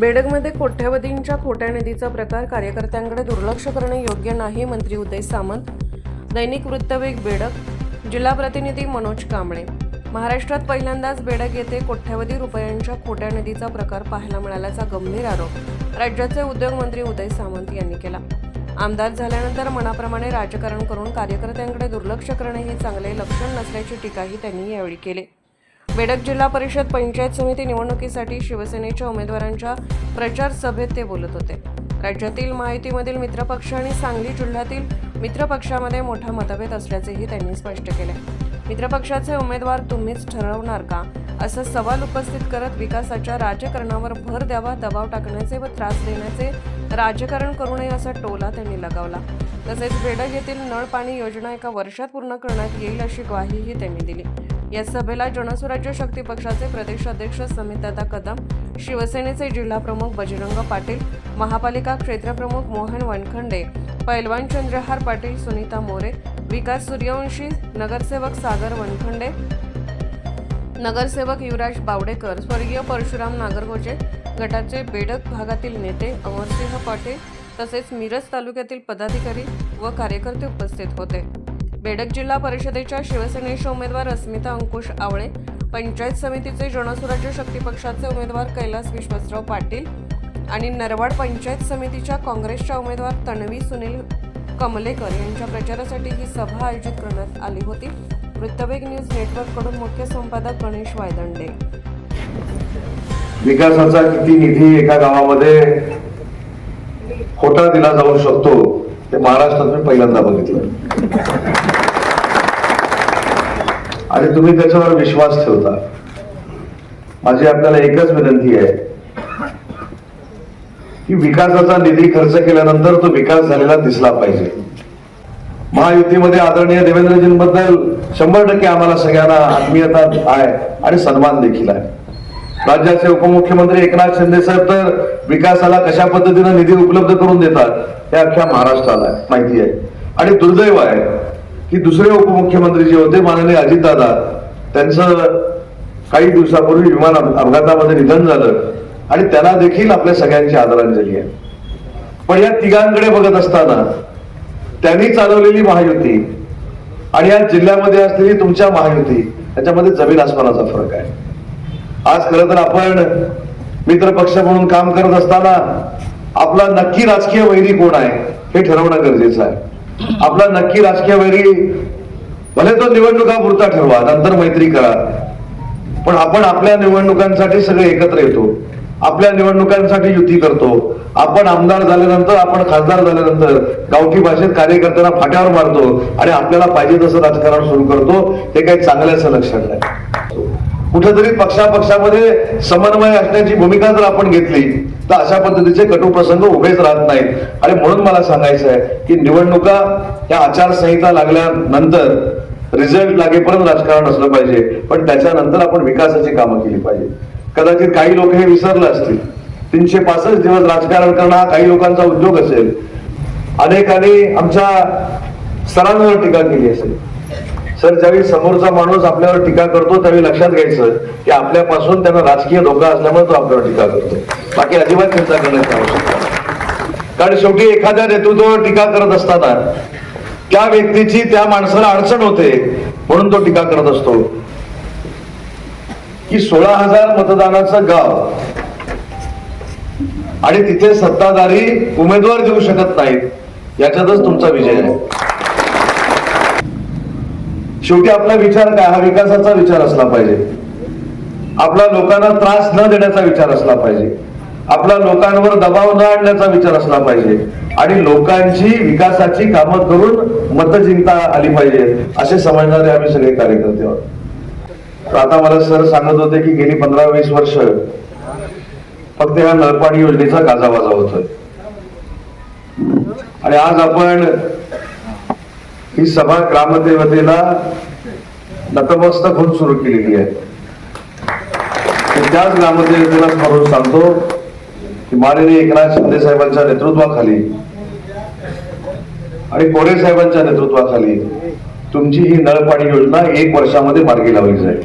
बेडगमध्ये कोट्यावधींच्या खोट्या निधीचा प्रकार कार्यकर्त्यांकडे दुर्लक्ष करणे योग्य नाही मंत्री उदय सामंत. दैनिक वृत्तवेग बेडक जिल्हा प्रतिनिधी मनोज कांबळे. महाराष्ट्रात पहिल्यांदाच बेडक येथे कोट्यावधी रुपयांच्या खोट्या निधीचा प्रकार पाहायला मिळाल्याचा गंभीर आरोप राज्याचे उद्योगमंत्री उदय सामंत यांनी केला. आमदार झाल्यानंतर मनाप्रमाणे राजकारण करून कार्यकर्त्यांकडे दुर्लक्ष करणे हे चांगले लक्षण नसल्याची टीकाही त्यांनी यावेळी केली. बेडक जिल्हा परिषद पंचायत समिती निवडणुकीसाठी शिवसेनेच्या उमेदवारांच्या प्रचार सभेत ते बोलत होते. राज्यातील महायुतीमधील मित्रपक्ष आणि सांगली जिल्ह्यातील मित्रपक्षामध्ये मोठा मतभेद असल्याचेही त्यांनी स्पष्ट केले. मित्रपक्षाचे उमेदवार तुम्हीच ठरवणार का? असा सवाल उपस्थित करत विकासाच्या राजकारणावर भर द्यावा दबाव टाकण्याचे व त्रास देण्याचे राजकारण करू नये असा टोला त्यांनी लगावला. तसेच बेडक येथील नळ पाणी योजना एका वर्षात पूर्ण करण्यात येईल अशी ग्वाहीही त्यांनी दिली. या सभेला जनसुराज्य शक्ती पक्षाचे प्रदेश अध्यक्ष समितदादा कदम शिवसेनेचे जिल्हाप्रमुख बजरंग पाटील महापालिका क्षेत्रप्रमुख मोहन वनखंडे पैलवान चंद्रहार पाटील सुनीता मोरे विकास सूर्यवंशी नगरसेवक सागर वनखंडे नगरसेवक युवराज बावडेकर स्वर्गीय परशुराम नागरगोजे गटाचे बेडक भागातील नेते अमरसिंह पाटे तसेच मिरज तालुक्यातील पदाधिकारी व कार्यकर्ते उपस्थित होते. बेडक जिल्हा परिषदेच्या शिवसेनेचे उमेदवार अस्मिता अंकुश आवळे पंचायत समितीचे जनसुराज्य शक्ती पक्षाचे उमेदवार कैलास विश्वासराव पाटील आणि नरवाड पंचायत समितीच्या काँग्रेसच्या उमेदवार तन्वी सुनील कमलेकर यांच्या प्रचारासाठी ही सभा आयोजित करण्यात आली होती. वृत्तवेग न्यूज नेटवर्ककडून मुख्य संपादक गणेश वायदंडे. विकासाचा किती निधी एका गावामध्ये खोटा दिला जाऊ शकतो ते महाराष्ट्रात मी पहिल्यांदा बघितलं. आणि तुम्ही त्याच्यावर विश्वास ठेवता. माझी आपल्याला एकच विनंती आहे की विकासाचा निधी खर्च केल्यानंतर तो विकास झालेला दिसला पाहिजे. महायुतीमध्ये आदरणीय देवेंद्रजींबद्दल शंभर टक्के आम्हाला सगळ्यांना आत्मीयता आहे आणि सन्मान देखील आहे. राज्याचे उपमुख्यमंत्री एकनाथ शिंदे साहेब तर विकासाला कशा पद्धतीने निधी उपलब्ध करून देतात हे अख्ख्या महाराष्ट्राला माहिती आहे. आणि दुर्दैव आहे की दुसरे उपमुख्यमंत्री जे होते माननीय अजितदादा त्यांचं काही दिवसापूर्वी विमान अपघातामध्ये निधन झालं आणि त्यांना देखील आपल्या सगळ्यांची आदरांजली आहे. पण या तिघांकडे बघत असताना त्यांनी चालवलेली महायुती आणि या जिल्ह्यामध्ये असलेली तुमच्या महायुती याच्यामध्ये जमीन आसमानाचा फरक आहे. आज खरं तर आपण मित्र पक्ष म्हणून काम करत असताना आपला नक्की राजकीय वैरी कोण आहे हे ठरवणं गरजेचं आहे. आपला नक्की राजकीय वैरी भले तो निवडणुका पुरता ठरवा नंतर मैत्री करा. पण आपण आपल्या निवडणुकांसाठी सगळे एकत्र येतो. आपल्या निवडणुकांसाठी युती करतो. आपण आमदार झाल्यानंतर आपण खासदार झाल्यानंतर गावठी भाषेत कार्यकर्त्यांना फाट्यावर मारतो आणि आपल्याला पाहिजे तसं राजकारण सुरू करतो. हे काही चांगल्याचं लक्षात नाही. कुठेतरी पक्षापक्षामध्ये समन्वय असण्याची भूमिका जर आपण घेतली तर अशा पद्धतीचे कटू प्रसंग उभेच राहत नाहीत. आणि म्हणून मला सांगायचं आहे की निवडणुका या आचारसंहिता लागल्यानंतर रिझल्ट लागेपर्यंत राजकारण असलं पाहिजे. पण त्याच्यानंतर आपण विकासाची कामं केली पाहिजे कदाचित काही लोक हे विसरले असतील. तीनशे पासष्ट दिवस राजकारण करणं हा काही लोकांचा उद्योग असेल. अनेकांनी आमच्या सरांवर टीका केली असेल. सर ज्यावेळी समोरचा माणूस आपल्यावर टीका करतो त्यावेळी लक्षात घ्यायचं की आपल्यापासून त्यांना राजकीय धोका असल्यामुळे तो आपल्यावर टीका करतो. बाकी अजिबात चिंता करण्याची आवश्यकता कारण शेवटी एखाद्या नेतृत्वावर टीका करत असताना त्या व्यक्तीची त्या माणसाला अडचण होते म्हणून तो टीका करत असतो. की सोळा हजार मतदानाचं गाव. आणि तिथे सत्ताधारी उमेदवार देऊ शकत नाहीत. याच्यातच तुमचा विजय आहे. शेवटी आपला विचार काय? हा विकासाचा विचार असला पाहिजे. आपला लोकांना त्रास न देण्याचा विचार असला पाहिजे. आपला लोकांवर दबाव न आणण्याचा विचार असला पाहिजे. आणि लोकांची विकासाची कामं करून मतं जिंकता आली पाहिजे असे समजणारे आम्ही सगळे कार्यकर्ते आहोत. तर आता मला सर सांगत होते की गेली पंधरा वीस वर्ष फक्त ह्या नळपाणी योजनेचा गाजावाजा होतोय. आणि आज आपण ही सभा ग्रामदेवतेला नतमस्तक होऊन सुरू केलेली आहे. त्याच ग्रामदेवतेला स्मरून सांगतो की माननीय एकनाथ शिंदे साहेबांच्या नेतृत्वाखाली आणि कोरे साहेबांच्या नेतृत्वाखाली तुमची ही नळपाणी योजना एक वर्षामध्ये मार्गी लावली जाईल.